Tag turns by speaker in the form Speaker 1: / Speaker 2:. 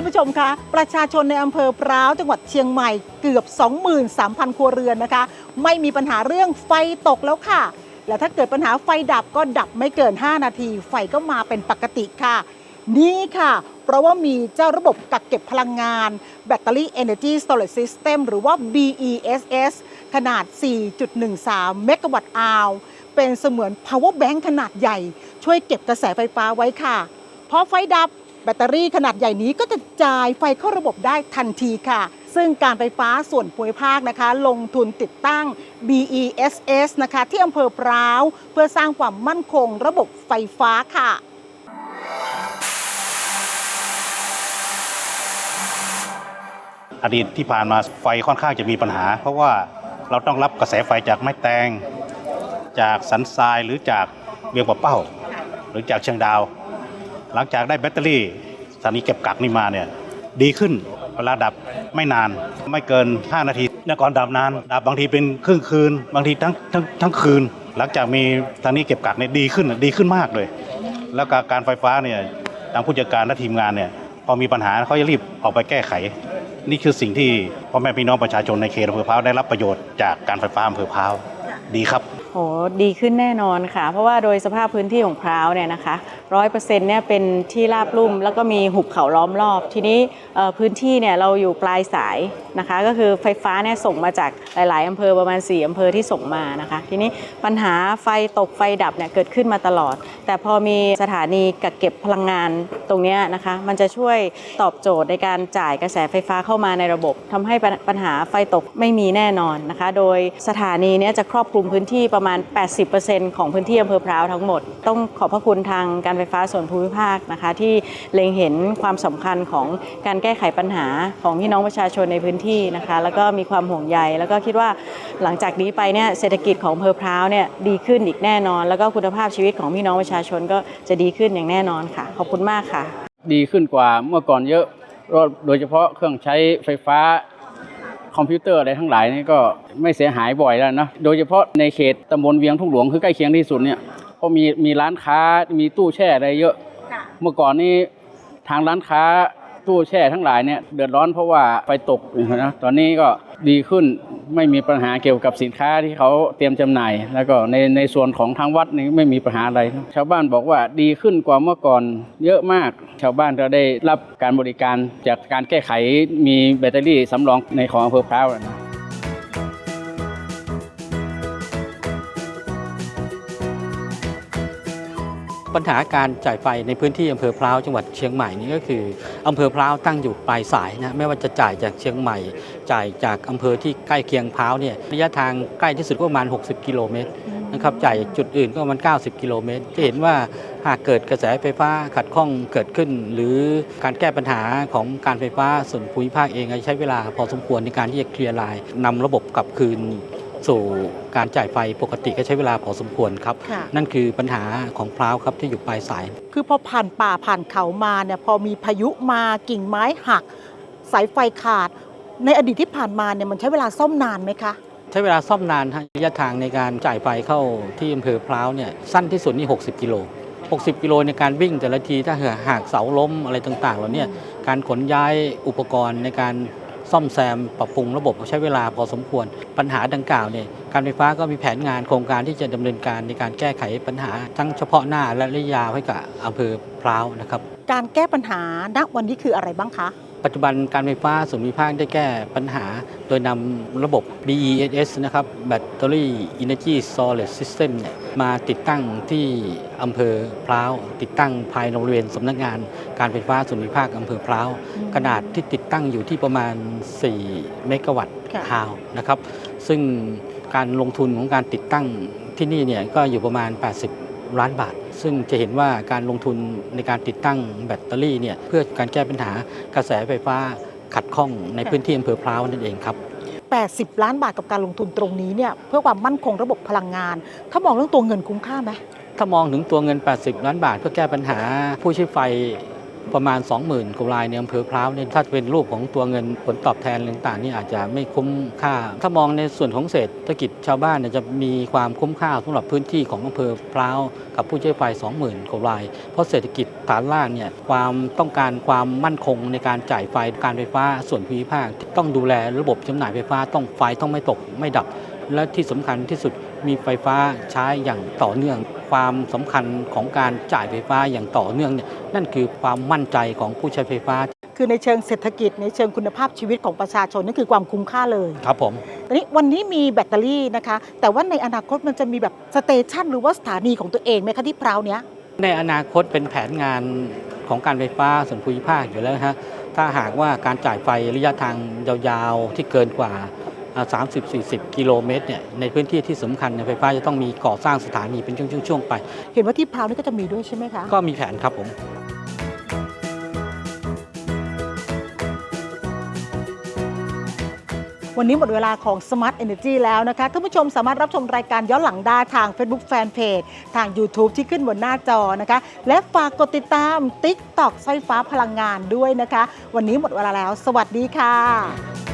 Speaker 1: านผู้ชมคะ ประชาชนในอำเภอพร้าวจังหวัดเชียงใหม่เกือบ 23,000 ครัวเรือนนะคะ ไม่มีปัญหาเรื่องไฟตกแล้วค่ะ และถ้าเกิดปัญหาไฟดับก็ดับไม่เกิน 5 นาที ไฟก็มาเป็นปกติค่ะ นี่ค่ะ เพราะว่ามีเจ้าระบบกักเก็บพลังงาน Battery Energy Storage System หรือว่า BESS ขนาด 4.13 เมกะวัตต์อาวเป็นเสมือน power bank ขนาดใหญ่ ช่วยเก็บกระแสไฟฟ้าไว้ค่ะพอไฟดับ แบตเตอรี่ขนาดใหญ่นี้ก็จะจ่ายไฟเข้าระบบได้ทันทีค่ะ ซึ่งการไฟฟ้าส่วนภูมิภาคนะคะ ลงทุนติดตั้ง BESS นะคะ ที่อำเภอพร้าว เพื่อสร้างความมั่นคงระบบไฟฟ้าค่ะ
Speaker 2: อดีตที่ผ่านมาไฟค่อนข้างจะมีปัญหา เพราะว่าเราต้องรับกระแสไฟจากไม้แตง จากสันทรายหรือจากเวียงปะเป้า หรือจากเชียงดาว หลังจากได้แบตเตอรี่สถานีเก็บกักนี่มาเนี่ยดีขึ้นเวลาดับไม่นานไม่เกิน 5 นาทีเมื่ก่อนดับนาน ดับบางทีเป็นครึ่งคืน บางทีทั้งทั้งทั้งคืน หลังจากมีสถานีเก็บกักเนี่ยดีขึ้นดีขึ้นมากเลย แล้วก็การไฟฟ้าเนี่ยทางผู้จัดการและทีมงานเนี่ยพอมีปัญหาเขาจะรีบออกไปแก้ไข นี่คือสิ่งที่พ่อแม่พี่น้องประชาชนในเขตอำเภอพร้าวได้รับประโยชน์จากการไฟฟ้าอำเภอพร้าว ดีครับ
Speaker 3: โหดีขึ้นแน่นอนค่ะ เพราะว่าโดยสภาพพื้นที่ของพร้าวเนี่ยนะคะร้อยเปอร์เซ็นต์เนี่ยเป็นที่ราบลุ่ม แล้วก็มีหุบเขาล้อมรอบ ทีนี้พื้นที่เนี่ยเราอยู่ปลายสายนะคะ ก็คือไฟฟ้าเนี่ยส่งมาจากหลายๆอำเภอประมาณ 4อำเภอที่ส่งมานะคะ ทีนี้ปัญหาไฟตกไฟดับเนี่ยเกิดขึ้นมาตลอด แต่พอมีสถานีกักเก็บพลังงานตรงเนี้ยนะคะ มันจะช่วยตอบโจทย์ในการจ่ายกระแสไฟฟ้าเข้ามาในระบบทำให้ปัญหาไฟตกไม่มีแน่นอนนะคะ โดยสถานีเนี้ยจะครอบคลุมพื้นที่ประมาณ 80%ของพื้นที่อำเภอพร้าวทั้งหมด ต้องขอบพระคุณทางการไฟฟ้าส่วนภูมิภาคนะคะ ที่เล็งเห็นความสำคัญของการแก้ไขปัญหาของพี่น้องประชาชนในพื้นที่นะคะ แล้วก็มีความห่วงใยแล้วก็คิดว่าหลังจากนี้ไปเนี่ยเศรษฐกิจของอำเภอพร้าวเนี่ยดีขึ้นอีกแน่นอน แล้วก็คุณภาพชีวิตของพี่น้องประชาชนก็จะดีขึ้นอย่างแน่นอนค่ะ ขอบคุณมากค่ะ
Speaker 4: ดีขึ้นกว่าเมื่อก่อนเยอะโดยเฉพาะเครื่องใช้ไฟฟ้า คอมพิวเตอร์อะไรทั้งหลายนี่ก็ไม่เสียหายบ่อยแล้วนะโดยเฉพาะในเขตตำบลเวียงทุ่งหลวงคือใกล้เคียงที่สุดเนี่ยเพราะมีมีร้านค้ามีตู้แช่อะไรเยอะ เมื่อก่อนนี้ทางร้านค้า ตู้แช่ทั้งหลายเนี่ยเดือดร้อนเพราะว่าไฟตกนะตอนนี้ก็ดีขึ้นไม่มีปัญหาเกี่ยวกับสินค้าที่เขาเตรียมจำหน่าย แล้วก็ในในส่วนของทางวัดนี่ไม่มีปัญหาอะไรชาวบ้านบอกว่าดีขึ้นกว่าเมื่อก่อนเยอะมาก ชาวบ้านจะได้รับการบริการจากการแก้ไขมีแบตเตอรี่สำรองในของอำเภอพร้าวนะ
Speaker 5: ปัญหาการจ่ายไฟในพื้นที่อำเภอพร้าวจังหวัดเชียงใหม่นี่ก็คืออำเภอพร้าวตั้งอยู่ปลายสายนะไม่ว่าจะจ่ายจากเชียงใหม่ จ่ายจากอำเภอที่ใกล้เคียงพร้าวเนี่ยระยะทางใกล้ที่สุดก็ประมาณ 60 กิโลเมตรนะครับจ่ายจุดอื่นก็ประมาณ 90 กิโลเมตรจะเห็นว่าหากเกิดกระแสไฟฟ้าขัดข้องเกิดขึ้น หรือการแก้ปัญหาของการไฟฟ้าส่วนภูมิภาคเองใช้เวลาพอสมควรในการที่จะเคลียร์ลน์นำระบบกลับคืน สู่การจ่ายไฟปกติก็ใช้เวลาพอสมควรครับ
Speaker 1: ค่ะ
Speaker 5: นั่นคือปัญหาของพร้าวครับที่อยู่ปลายสาย
Speaker 1: คือพอผ่านป่าผ่านเขามาเนี่ยพอมีพายุมากิ่งไม้หัก สายไฟขาด ในอดีตที่ผ่านมาเนี่ยมันใช้เวลาซ่อมนานไหมคะ
Speaker 5: ใช้เวลาซ่อมนานฮะระยะทางในการจ่ายไฟเข้าที่อำเภอพร้าวเนี่ยสั้นที่สุดนี่ 60 กิโล 60 กิโลในการวิ่งแต่ละทีถ้าหากเสาล้มอะไรต่างๆแล้วเนี่ยการขนย้ายอุปกรณ์ในการ ซ่อมแซมปรับปรุงระบบใช้เวลาพอสมควร ปัญหาดังกล่าวเนี่ยการไฟฟ้าก็มีแผนงานโครงการที่จะดำเนินการในการแก้ไขปัญหาทั้งเฉพาะหน้าและระยะยาวให้กับอำเภอพร้าวนะครับ
Speaker 1: การแก้ปัญหาณวันนี้คืออะไรบ้างคะ
Speaker 5: ปัจจุบันการไฟฟ้าส่วนภูมิภาคได้แก้ปัญหา โดยนำระบบ BESS นะครับ Battery Energy Storage System เนี่ยมาติดตั้งที่อำเภอพร้าว ติดตั้งภายในบริเวณสำนักงานการไฟฟ้าส่วนภูมิภาคอำเภอพร้าว ขนาดที่ติดตั้งอยู่ที่ประมาณ 4 เมกะวัตต์
Speaker 1: ค่ะ
Speaker 5: ฮาวนะครับ ซึ่งการลงทุนของการติดตั้งที่นี่เนี่ยก็อยู่ประมาณ 80 ล้านบาท ซึ่งจะเห็นว่าการลงทุนในการติดตั้งแบตเตอรี่เนี่ยเพื่อการแก้ปัญหากระแสไฟฟ้าขัดข้องในพื้นที่อำเภอพร้าวนั่นเองครับ
Speaker 1: 80 ล้านบาทกับการลงทุนตรงนี้เนี่ยเพื่อความมั่นคงระบบพลังงาน ถ้ามองเรื่องตัวเงินคุ้มค่าไหม
Speaker 5: ถ้ามองถึงตัวเงิน 80 ล้านบาท เพื่อแก้ปัญหาผู้ใช้ไฟ ประมาณ 20,000กว่ารายในอำเภอพร้าวเนี่ยถ้าเป็นรูปของตัวเงินผลตอบแทนต่างๆนี่อาจจะไม่คุ้มค่า ถ้ามองในส่วนของเศรษฐกิจชาวบ้านเนี่ยจะมีความคุ้มค่าสำหรับพื้นที่ของอำเภอพร้าวกับผู้ใช้ไฟ 20,000กว่าราย เพราะเศรษฐกิจฐานล่างเนี่ยความต้องการความมั่นคงในการจ่ายไฟการไฟฟ้าส่วนภูมิภาค ต้องดูแลระบบจำหน่ายไฟฟ้าต้องไฟต้องไม่ตกไม่ดับ และที่สำคัญที่สุด มีไฟฟ้าใช้อย่างต่อเนื่อง ความสำคัญของการจ่ายไฟฟ้าอย่างต่อเนื่องเนี่ยนั่นคือความมั่นใจของผู้ใช้ไฟฟ้า
Speaker 1: คือในเชิงเศรษฐกิจในเชิงคุณภาพชีวิตของประชาชนนั่นคือความคุ้มค่าเลย
Speaker 5: ครับผม
Speaker 1: ตอนนี้วันนี้มีแบตเตอรี่นะคะ แต่ว่าในอนาคตมันจะมีแบบสเตชันหรือว่าสถานีของตัวเองไหมคะที่พร้าวเนี้ย
Speaker 5: ในอนาคตเป็นแผนงานของการไฟฟ้าส่วนภูมิภาคอยู่แล้วนะฮะถ้าหากว่าการจ่ายไฟระยะทางยาวๆที่เกินกว่าอ่า 30-40 กิโลเมตรเนี่ยในพื้นที่ที่สำคัญเนี่ยไฟฟ้าจะต้องมีก่อสร้างสถานีเป็นช่วงๆไป
Speaker 1: เห็นว่าที่พร้าวนี่ก็จะมีด้วยใช่ไหมคะ
Speaker 5: ก็มีแผนครับผม
Speaker 1: วันนี้หมดเวลาของ Smart Energy แล้วนะคะท่านผู้ชมสามารถรับชมรายการย้อนหลังได้ทาง Facebook Fanpage ทาง YouTube ที่ขึ้นบนหน้าจอนะคะ และฝากกดติดตาม TikTok สร้อยฟ้าพลังงานด้วยนะคะ วันนี้หมดเวลาแล้ว สวัสดีค่ะ